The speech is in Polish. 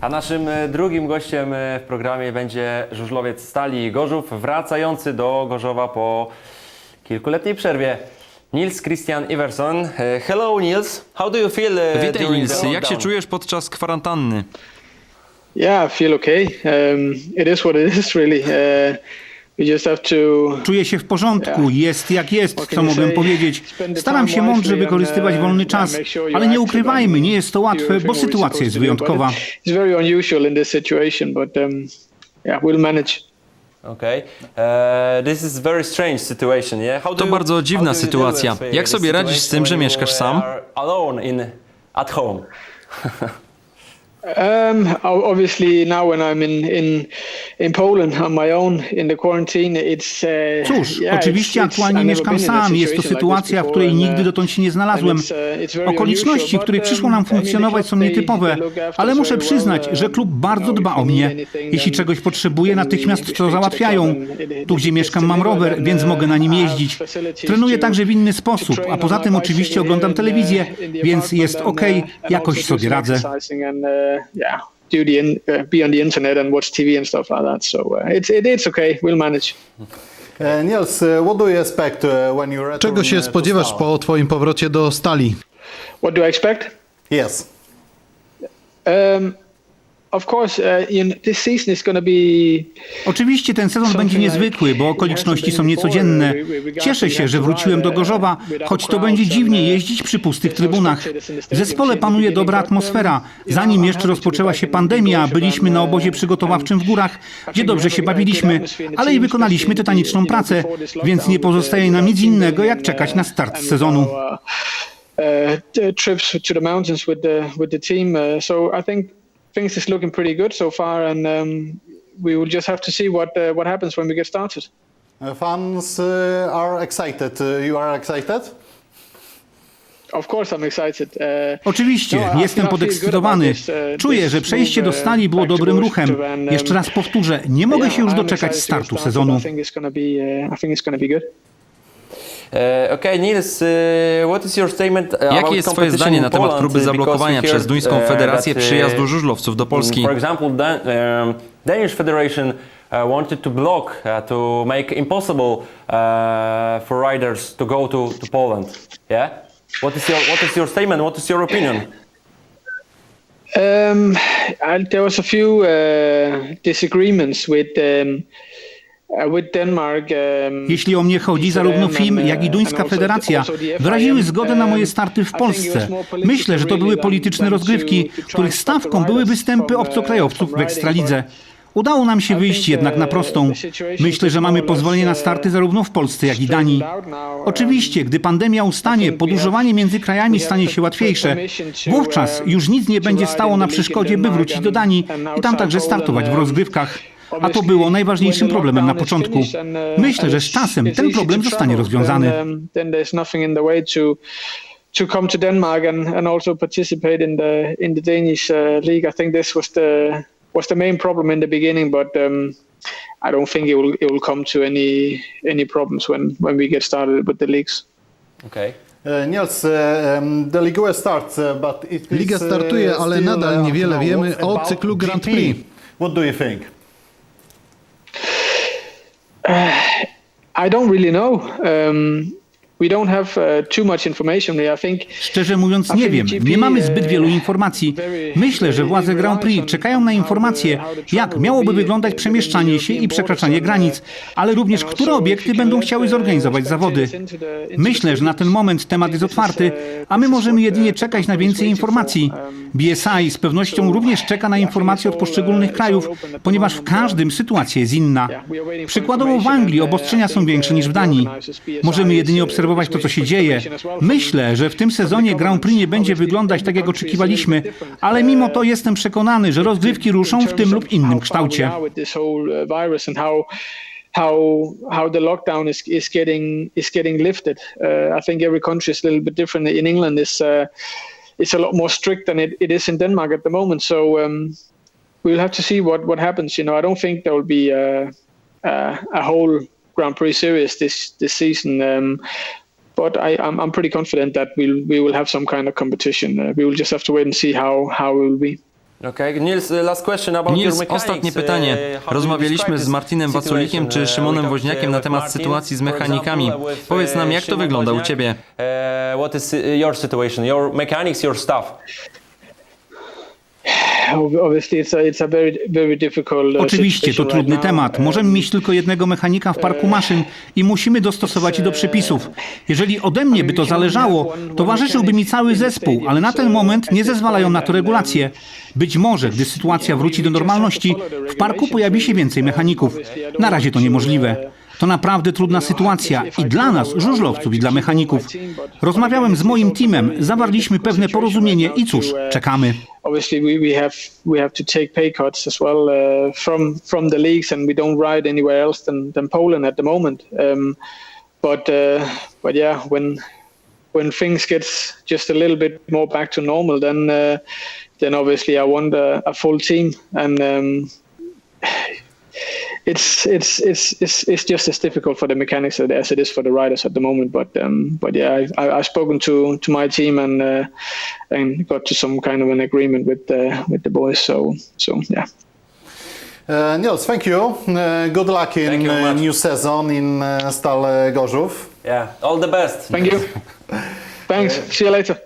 A naszym e, drugim gościem e, w programie będzie żużlowiec Stali Gorzów, wracający do Gorzowa po kilkuletniej przerwie. Nils Christian Iverson. E, Hello Nils, how do you feel e, Witaj Nils, jak się czujesz podczas kwarantanny? Yeah, I feel okay. Um, it is what it is, really. Uh, we just have to. Czuję się w porządku, jest jak jest, co mogę powiedzieć. Staram się mądrze wykorzystywać wolny czas, ale nie ukrywajmy, nie jest to łatwe, bo sytuacja jest wyjątkowa. It's very unusual in this situation, but yeah, we'll manage. Okay. This is very strange situation, yeah? How do To you- bardzo dziwna sytuacja. Jak this sobie radzisz z tym, że mieszkasz sam? are Alone in at home. Um, obviously, now when I'm in, in in Poland on my own in the quarantine, it's. Uh, Cóż, yeah, oczywiście it's- it's- aktualnie never mieszkam sam. Jest to sytuacja, w której nigdy uh, dotąd się nie znalazłem. it's, uh, it's Okoliczności, w których przyszło um, nam funkcjonować, są nietypowe, ale us muszę przyznać, że um, klub bardzo dba o mnie. Jeśli czegoś potrzebuję, natychmiast to załatwiają. Tu, gdzie it's mieszkam, mam rower, więc uh, mogę na nim have jeździć. Trenuję także w inny sposób, a poza tym oczywiście oglądam uh, telewizję, więc jest ok, uh, jakoś sobie radzę. Exercising and, yeah, do the in, uh, be on the internet and watch TV and stuff like that. So uh, it's it, it's okay. We'll manage. Uh, Niels, uh, what do you expect uh, when you return Czego się uh, spodziewasz po twoim powrocie do stali? What do I expect? Yes. Um, Oczywiście ten sezon będzie niezwykły, bo okoliczności są niecodzienne. Cieszę się, że wróciłem do Gorzowa, choć to będzie dziwnie jeździć przy pustych trybunach. W zespole panuje dobra atmosfera. Zanim jeszcze rozpoczęła się pandemia, byliśmy na obozie przygotowawczym w górach, gdzie dobrze się bawiliśmy, ale i wykonaliśmy tytaniczną pracę, więc nie pozostaje nam nic innego, jak czekać na start sezonu. Uh, trips to the mountains with the with the team. Uh, so I think things is looking pretty good so far, and um, we will just have to see what uh, what happens when we get started. Uh, fans uh, are excited. Uh, you are excited? Of course, I'm excited. Uh, Oczywiście, No, jestem podekscytowany. uh, Czuję, że przejście do stali było dobrym ruchem. um, Jeszcze raz powtórzę, nie mogę się już doczekać startu sezonu. Okay, Nils, what is your statement Jakie jest twoje zdanie na temat próby zablokowania przez duńską federację przyjazdu żużlowców do Polski? For example, Dan, um, Danish Federation uh, wanted to block, uh, to make impossible uh, for riders to go to, to Poland. Yeah. What is your What is your statement? What is your opinion? Um, I, there was a few uh, disagreements with um, uh. Um, Jeśli o mnie chodzi, zarówno FIM, jak i Duńska Federacja wyraziły zgodę na moje starty w Polsce. Myślę, że to były polityczne rozgrywki, których stawką były występy obcokrajowców w Ekstralidze. Udało nam się wyjść jednak na prostą. Myślę, że mamy pozwolenie na starty zarówno w Polsce, jak i Danii. Oczywiście, gdy pandemia ustanie, podróżowanie między krajami stanie się łatwiejsze. Wówczas już nic nie będzie stało na przeszkodzie, by wrócić do Danii i tam także startować w rozgrywkach. A to było najważniejszym problemem na początku. Myślę, że z czasem ten problem zostanie rozwiązany. Then there's nothing in the way to to come to Denmark and, and also participate in the in the Danish uh, league. I think this was the was the main problem in the beginning, but um, I don't think it will it will come to any any problems when when we get started with the leagues. Okay. Uh, Niels, um, the Ligue starts, but it is, Liga startuje, ale nadal niewiele wiemy o cyklu Grand? Prix. What do you think? I don't really know. Um, uh, Szczerze mówiąc, nie wiem. Nie mamy zbyt wielu informacji. Myślę, że władze Grand Prix czekają na informacje, jak miałoby wyglądać przemieszczanie się i przekraczanie granic, ale również które obiekty będą chciały zorganizować zawody. Myślę, że na ten moment temat jest otwarty, a my możemy jedynie czekać na więcej informacji. BSI z pewnością również czeka na informacje od poszczególnych krajów, ponieważ w każdym sytuacja jest inna. Przykładowo w Anglii obostrzenia są większe niż w Danii. Możemy jedynie obserwować to, co się dzieje. Myślę, że w tym sezonie Grand Prix nie będzie wyglądać tak, jak oczekiwaliśmy, ale mimo to jestem przekonany, że rozgrywki ruszą w tym lub innym kształcie. how how the lockdown is is getting is getting lifted. Uh, I think every country is a little bit different. In England, is uh, it's a lot more strict than it, it is in Denmark at the moment. So um, we'll have to see what what happens. You know, I don't think there will be a, a, a whole Grand Prix series this this season. Um, but I, I'm, I'm pretty confident that we'll we will have some kind of competition. Uh, we will just have to wait and see how how it will be. Okay. Niels, uh, last question about Nils, your mechanics. ostatnie Uh, pytanie. Rozmawialiśmy z Martinem Waculikiem czy uh, Szymonem Woźniakiem uh, na temat sytuacji z mechanikami. with, Powiedz nam, uh, jak to wygląda u? Ciebie? Uh, what is uh, your situation, your mechanics, your stuff? Obviously, it's a, it's a very, very difficult. uh, Oczywiście to trudny temat. Um, Możemy mieć tylko jednego mechanika w parku maszyn i musimy dostosować się do przepisów. Jeżeli ode mnie by to zależało, towarzyszyłby mi cały zespół, ale na ten moment nie zezwalają na to regulacje. Być może, gdy sytuacja wróci do normalności, w parku pojawi się więcej mechaników. Na razie to niemożliwe. To naprawdę trudna sytuacja i dla nas, żużlowców, i dla mechaników. Rozmawiałem z moim teamem, zawarliśmy pewne porozumienie i cóż, czekamy. obviously we, we have we have to take pay cuts as well uh, from from the leagues and we don't ride anywhere else than, than Poland at the moment um, but uh, but yeah when when things get just a little bit more back to normal then uh, then obviously I want a, a full team and um, it's it's it's it's it's just as difficult for the mechanics as it is for the riders at the moment. But um, but yeah, I, I, I've spoken to to my team and uh, and got to some kind of an agreement with the with the boys. So so yeah. Uh, Niels, thank you. Uh, good luck in you uh, new season in uh, Stal uh, Gorzów. Yeah, all the best. Thank you. Thanks. See you later.